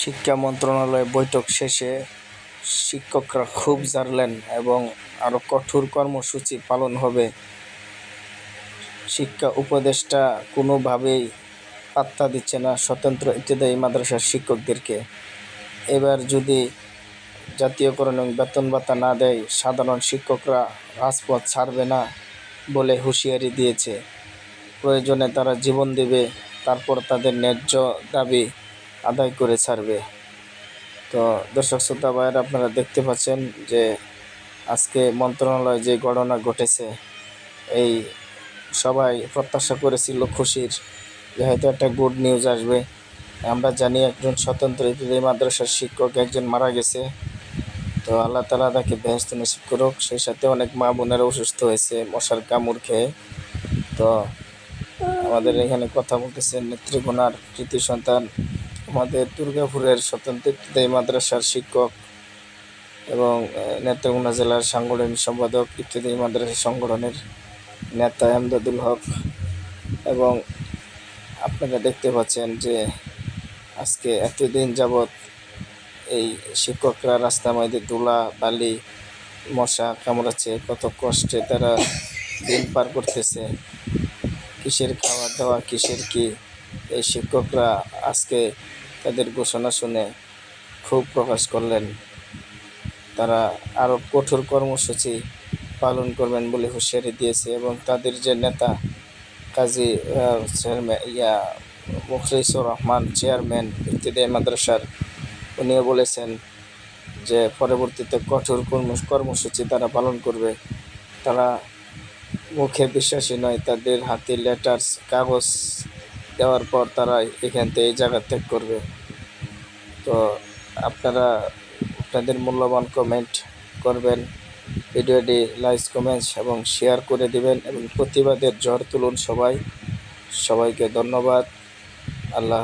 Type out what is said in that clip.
শিক্ষা মন্ত্রণালয় বৈঠক শেষে শিক্ষকরা ক্ষোভ জানালেন এবং আরও কঠোর কর্মসূচি পালন হবে। শিক্ষা উপদেষ্টা কোনোভাবেই পাত্তা দিচ্ছে না স্বতন্ত্র ইবতেদায়ী মাদ্রাসার শিক্ষকদেরকে। এবার যদি জাতীয়করণ বেতন ভাতা না দেয়, সাধারণ শিক্ষকরা রাজপথ ছাড়বে না বলে হুঁশিয়ারি দিয়েছে। প্রয়োজনে তারা জীবন দেবে, তারপর তাদের ন্যায্য দাবি আদায় করে ছাড়বে। তো দর্শক শ্রোতা ভাইয়ের, আপনারা দেখতে পাচ্ছেন যে আজকে মন্ত্রণালয় যে ঘটনা ঘটেছে, এই সবাই প্রত্যাশা করেছিল খুশির যে হয়তো একটা গুড নিউজ আসবে। আমরা জানি একজন স্বতন্ত্র ইবতদায়ী মাদ্রাসার শিক্ষক একজন মারা গেছে। তো আল্লাহ তালা তাকে বেহস্ত নসিব করুক, সেই সাথে অনেক মা বোনেরা অসুস্থ হয়েছে, মশার কামড় খেয়ে। তো আমাদের এখানে কথা বলতেছেন নেত্রীগুণার কৃতি সন্তান আমাদের দুর্গাপুরের স্বতন্ত্র মাদ্রাসার শিক্ষক এবং নেত্রকোনা জেলার সাংগঠনিক সম্পাদক ইবতদায়ী মাদ্রাসা সংগঠনের নেতা এমদাদুল হক। এবং আপনারা দেখতে পাচ্ছেন যে আজকে এতদিন যাবৎ এই শিক্ষকরা রাস্তা মাঝে ধুলা, বালি, মশা কামড়াচ্ছে, কত কষ্টে তারা দিন পার করতেছে। কিসের খাওয়া দাওয়া, কিসের কি? এই শিক্ষকরা আজকে তাদের ঘোষণা শুনে ক্ষোভ প্রকাশ করলেন। তারা আরও কঠোর কর্মসূচি পালন করবেন বলে হুঁশিয়ারি দিয়েছে এবং তাদের যে নেতা কাজী ইয়া, মুখলিসুর রহমান, চেয়ারম্যান ইত্যাদি মাদ্রাসার, উনিও বলেছেন যে পরবর্তীতে কঠোর কর্ম কর্মসূচি তারা পালন করবে। তারা মুখে বিশ্বাসী নয়, তাদের হাতে লেটার্স কাগজ দেওয়ার পর তারা এখান থেকে এই জায়গা ত্যাগ করবে। তো আপনারা আপনাদের মূল্যবান কমেন্ট করবেন, ভিডিওটি লাইক কমেন্টস এবং শেয়ার করে দিবেন এবং প্রতিবাদের ঝড় তুলুন সবাই। সবাইকে ধন্যবাদ। আল্লাহ